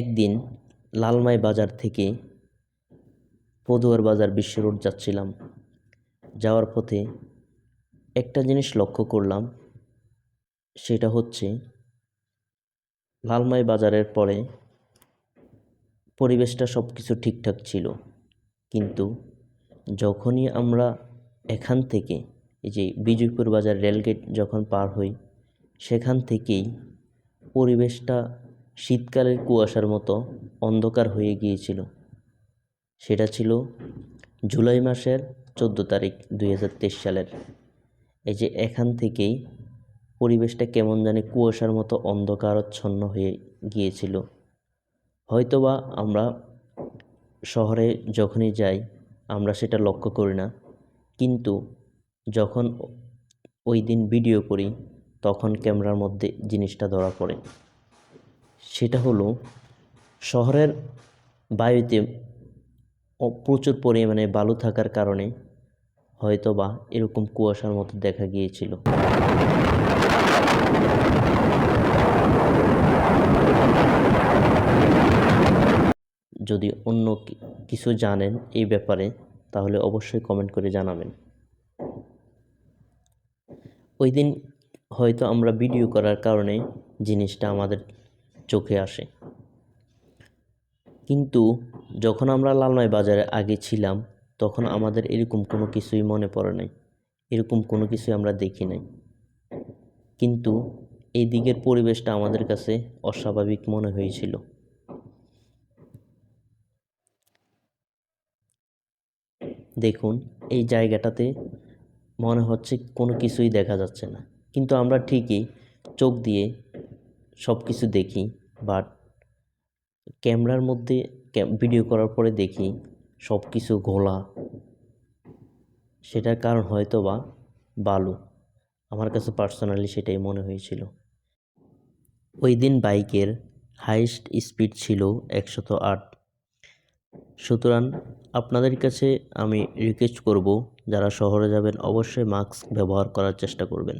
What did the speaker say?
একদিন লালমাই বাজার থেকে পদুয়ার বাজার বিশ্ব রোড যাচ্ছিলাম। যাওয়ার পথে একটা জিনিস লক্ষ্য করলাম, সেটা হচ্ছে লালমাই বাজারের পরে পরিবেশটা সব কিছু ঠিকঠাক ছিল। কিন্তু যখনই আমরা এখান থেকে, এই যে বিজয়পুর বাজার রেলগেট যখন পার হই, সেখান থেকেই পরিবেশটা শীতকালের কুয়াশার মতো অন্ধকার হয়ে গিয়েছিল। সেটা ছিল জুলাই মাসের চোদ্দ তারিখ দুই হাজার তেইশ সালের। এই যে এখান থেকেই পরিবেশটা কেমন জানি কুয়াশার মতো অন্ধকারাচ্ছন্ন হয়ে গিয়েছিল। হয়তোবা আমরা শহরে যখনই যাই, আমরা সেটা লক্ষ্য করি না। কিন্তু যখন ওই দিন ভিডিও করি, তখন ক্যামেরার মধ্যে জিনিসটা ধরা পড়ে। সেটা হলো শহরের বায়ুতে প্রচুর পরিমাণে বালু থাকার কারণে হয়তোবা এরকম কুয়াশার মতো দেখা গিয়েছিল। যদি অন্য কিছু জানেন এই ব্যাপারে, তাহলে অবশ্যই কমেন্ট করে জানাবেন। ওই দিন হয়তো আমরা ভিডিও করার কারণে জিনিসটা আমাদের চোখে আসে। কিন্তু যখন আমরা লালমাই বাজারে আগে ছিলাম, তখন আমাদের এরকম কোনো কিছুই মনে পড়ে নাই। এরকম কোনো কিছুই আমরা দেখি নাই। কিন্তু এই দিকের পরিবেশটা আমাদের কাছে অস্বাভাবিক মনে হয়েছিল। দেখুন, এই জায়গাটাতে মনে হচ্ছে কোনো কিছুই দেখা যাচ্ছে না। কিন্তু আমরা ঠিকই চোখ দিয়ে সব কিছু দেখি বাট ক্যামেরার মধ্যে ভিডিও করার পরে দেখি সব কিছু ঘোলা। সেটার কারণ হয়তো বা বালু। আমার কাছে পার্সোনালি সেটাই মনে হয়েছিল। ওই দিন বাইকের হাইস্ট স্পিড ছিল একশত আট। সুতরাং আপনাদের কাছে আমি রিকোয়েস্ট করব, যারা শহরে যাবেন, অবশ্যই মাস্ক ব্যবহার করার চেষ্টা করবেন।